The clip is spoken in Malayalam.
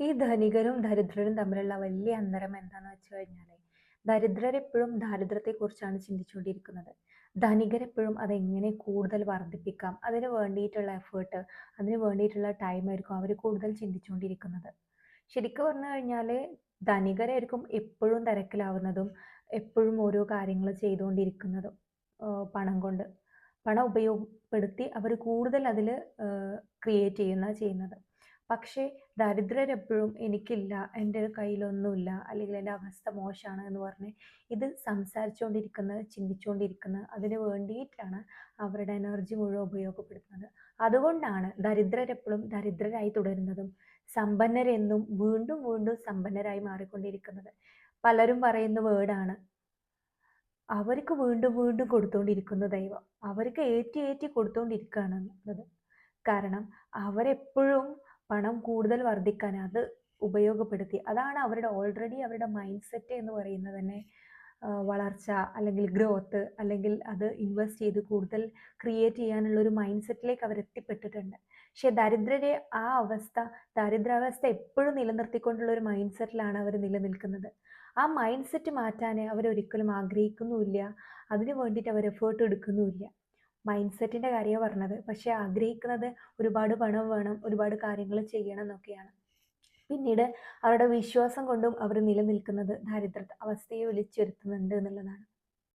ഈ ധനികരും ദരിദ്രരും തമ്മിലുള്ള വലിയ അന്തരം എന്താന്ന് വെച്ച് കഴിഞ്ഞാൽ, ദരിദ്രരെപ്പോഴും ദാരിദ്ര്യത്തെക്കുറിച്ചാണ് ചിന്തിച്ചുകൊണ്ടിരിക്കുന്നത്. ധനികരെപ്പോഴും അതെങ്ങനെ കൂടുതൽ വർദ്ധിപ്പിക്കാം, അതിന് വേണ്ടിയിട്ടുള്ള എഫേർട്ട്, അതിന് വേണ്ടിയിട്ടുള്ള ടൈം ആയിരിക്കും അവർ കൂടുതൽ ചിന്തിച്ചുകൊണ്ടിരിക്കുന്നത്. ശരിക്കും പറഞ്ഞു കഴിഞ്ഞാൽ ധനികരായിരിക്കും എപ്പോഴും തിരക്കിലാവുന്നതും, എപ്പോഴും ഓരോ കാര്യങ്ങൾ ചെയ്തുകൊണ്ടിരിക്കുന്നതും പണം കൊണ്ട്. പണം ഉപയോഗപ്പെടുത്തി അവർ കൂടുതൽ അതിൽ ക്രിയേറ്റ് ചെയ്യുന്ന ചെയ്യുന്നത്. പക്ഷേ ദരിദ്രരെപ്പോഴും എനിക്കില്ല, എന്റെ കയ്യിലൊന്നുമില്ല, അല്ലെങ്കിൽ എന്റെ അവസ്ഥ മോശമാണ് എന്ന് പറഞ്ഞ് ഇത് സംസാരിച്ചുകൊണ്ടിരിക്കുന്നത്, ചിന്തിച്ചുകൊണ്ടിരിക്കുന്നത്, അതിന് വേണ്ടിയിട്ടാണ് അവരുടെ എനർജി മുഴുവൻ ഉപയോഗപ്പെടുത്തുന്നത്. അതുകൊണ്ടാണ് ദരിദ്രരെപ്പോഴും ദരിദ്രരായി തുടരുന്നതും, സമ്പന്നരെന്നും വീണ്ടും വീണ്ടും സമ്പന്നരായി മാറിക്കൊണ്ടിരിക്കുന്നത്. പലരും പറയുന്ന വേർഡാണ് അവർക്ക് വീണ്ടും വീണ്ടും കൊടുത്തുകൊണ്ടിരിക്കുന്നു ദൈവം. അവർക്ക് ഏറ്റി ഏറ്റി കൊടുത്തുകൊണ്ടിരിക്കുകയാണ് എന്നുള്ളത്. കാരണം അവരെപ്പോഴും പണം കൂടുതൽ വർദ്ധിക്കാൻ അത് ഉപയോഗപ്പെടുത്തി അതാണ് അവരുടെ ഓൾറെഡി അവരുടെ മൈൻഡ് സെറ്റ് എന്ന് പറയുന്നത് തന്നെ വളർച്ച അല്ലെങ്കിൽ ഗ്രോത്ത് അല്ലെങ്കിൽ അത് ഇൻവെസ്റ്റ് ചെയ്ത് കൂടുതൽ ക്രിയേറ്റ് ചെയ്യാനുള്ള ഒരു മൈൻഡ് സെറ്റിലേക്ക് അവർ എത്തിപ്പെട്ടിട്ടുണ്ട്. പക്ഷെ ദരിദ്രരെ ആ അവസ്ഥ ദരിദ്രാവസ്ഥ എപ്പോഴും നിലനിർത്തിക്കൊണ്ടുള്ള ഒരു മൈൻഡ് സെറ്റിലാണ് അവർ നിലനിൽക്കുന്നത്. ആ മൈൻഡ് സെറ്റ് മാറ്റാൻ അവരൊരിക്കലും ആഗ്രഹിക്കുന്നുമില്ല. അതിനു വേണ്ടിയിട്ട് അവർ എഫേർട്ട് എടുക്കുന്നുമില്ല. മൈൻഡ് സെറ്റിന്റെ കാര്യമാണ് പറഞ്ഞത്. പക്ഷേ ആഗ്രഹിക്കുന്നത് ഒരുപാട് പണം വേണം, ഒരുപാട് കാര്യങ്ങൾ ചെയ്യണം എന്നൊക്കെയാണ്. പിന്നീട് അവരുടെ വിശ്വാസം കൊണ്ടും അവർ നിലനിൽക്കുന്നത് ദാരിദ്ര്യ അവസ്ഥയെ വിളിച്ചുവരുത്തുന്നുണ്ട് എന്നുള്ളതാണ്.